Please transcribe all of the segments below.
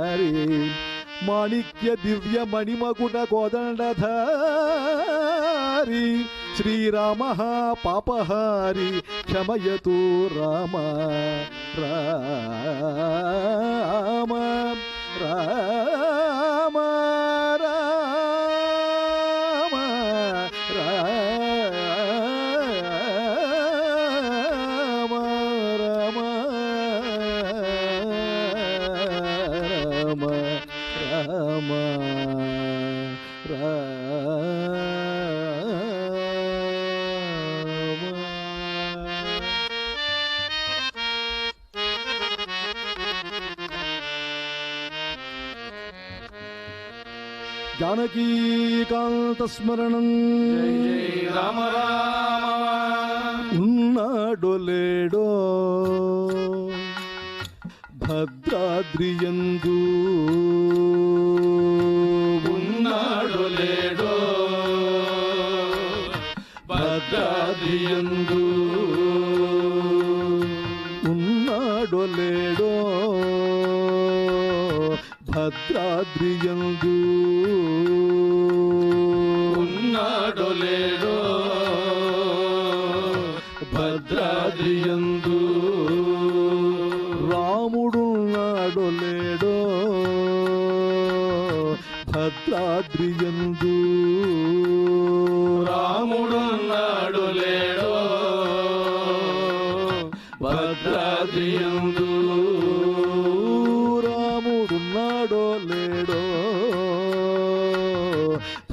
हरे माणिक्य दिव्य मणिमकुट श्री राम पापहारी क्षमयतु राम। राम राम। జానకీకాంతస్మరణం. రామ రామ ఉన్నాడొలేడో భద్రాద్రియందు ఉన్నాడొలేడో భద్రాద్రియందు. భద్రాద్రియందు ఉన్నాడు లేడో భద్రాద్రియందు రాముడున్నాడో లేడో భద్రాద్రియందు రాముడున్నాడు లేడో భద్రాద్రియందు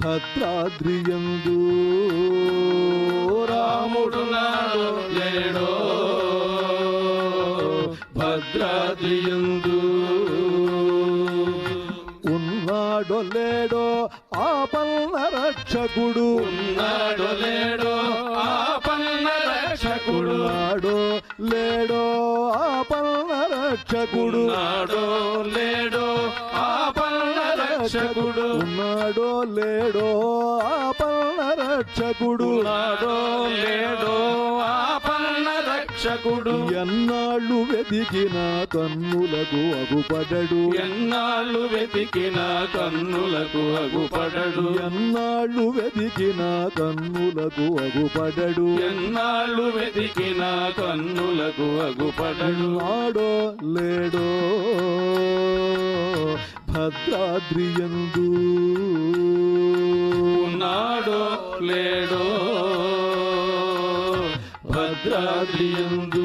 భద్రాద్రియందు. రాముడు నాడు లేడో. భద్రాద్రియందు. ఉన్నాడో లేడో ఆ రక్షకుడు. ఉన్నాడో లేడో ఆ పన్న రక్షకుడు. నాడో లేడో ఆ పన్న రక్షకుడు. నాడో లేడో రక్షకుడు. ఉన్నాడో లేడో ఆపన్న రక్షకుడు. ఉన్నాడో లేడో ఆపన్న రక్షకుడు. ఎన్నాళ్ళు వెతికిన కన్నులకు అగుపడడు. ఎన్నాళ్ళు వెతికిన కన్నులకు అగుపడడు. ఎన్నాళ్ళు వెతికిన కన్నులకు అగుపడడు. ఎన్నాళ్ళు వెతికిన కన్నులకు అగుపడడు. నాడో లేడో భద్రాద్రియందు. ఉన్నాడో లేడో భద్రాద్రియందు.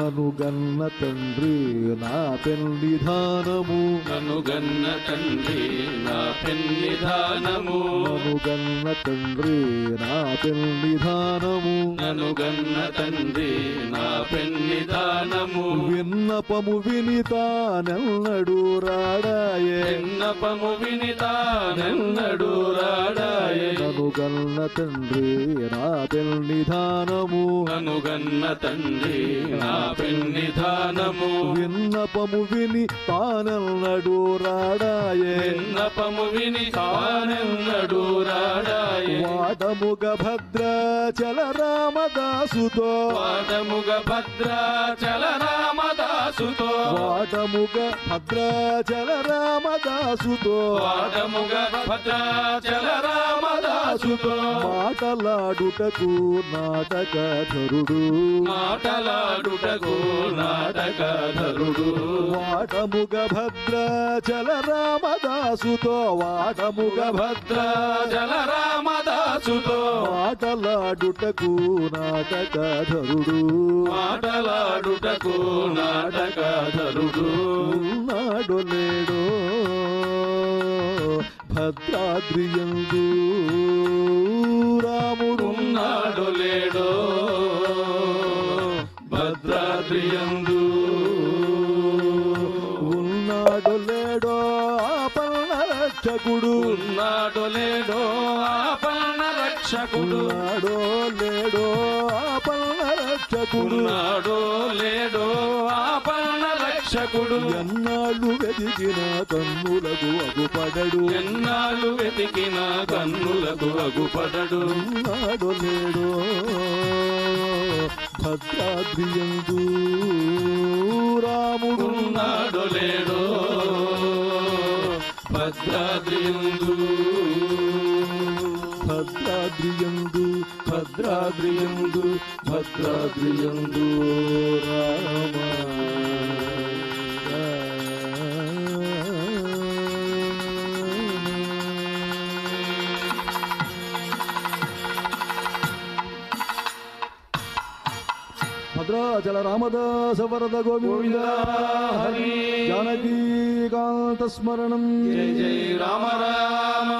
నను గన్న తండ్రి నా పెళ్ళి ధానము. నను గన్న తండ్రి నా పెళ్ళి ధానము. నను గన్న తండ్రి నా పెళ్ళి ధానము. నను గన్న తండ్రి నా పెళ్ళి ధానము. విన్నపము వినితానెల్లడు రాడాయే. విన్నపము వినితానెల్లడు రాడాయే. నను గన్న తండ్రి నా పెళ్ళి ధానము. నను గన్న తండ్రి నా పెన్నిధానము విన్నపము విని తానెన్నడు రాడాయే. విన్నపము విని తానెన్నడు రాడాయే. వాటముగ భద్రాచల రామదాసుతో. వాడముగ భద్రాచల రామదాసుతో. వాటముగ భద్రాచల రామదాసుతో. రామదాసుతో. మాటలాడుటకు నాటకధరుడు మాటలాడుటకు నాటకధరుడు వాటముగ భద్రాచల రామదాసుతో. వాటముగ భద్రాచల రామదాసుతో. మాటలాడుటకు నాటకధరుడు మాటలాడుటకు నాటకధరుడు భద్రాద్రియందు రాముడు ఉన్నాడు లేడో. భద్రాద్రియందు ఉన్నాడు లేడో ఆపన్న రక్షకుడు ఉన్నాడు లేడో ఆపన్న రక్షకుడు ఉన్నాడో లేడో ఆపన్న రక్షకుడు ఉన్నాడో లేడో ఆపన్న రక్షకుడు. ఎన్నాళ్ళు వెతికిన కన్నులకు అగుపడడు. ఎన్నాళ్ళు వెతికిన కన్నులకు అగుపడడు. ఉన్నాడో లేడో భద్రాద్రియందు రాముడు. ఉన్నాడో లేడో భద్రాద్రియందు భద్రాద్రియందు భద్రాద్రియందు భద్రాద్రియందు రామ. భద్రాచల రామదాస వరద గోవింద హరి. జానకీకాంత స్మరణం. జై జై రామ రామ.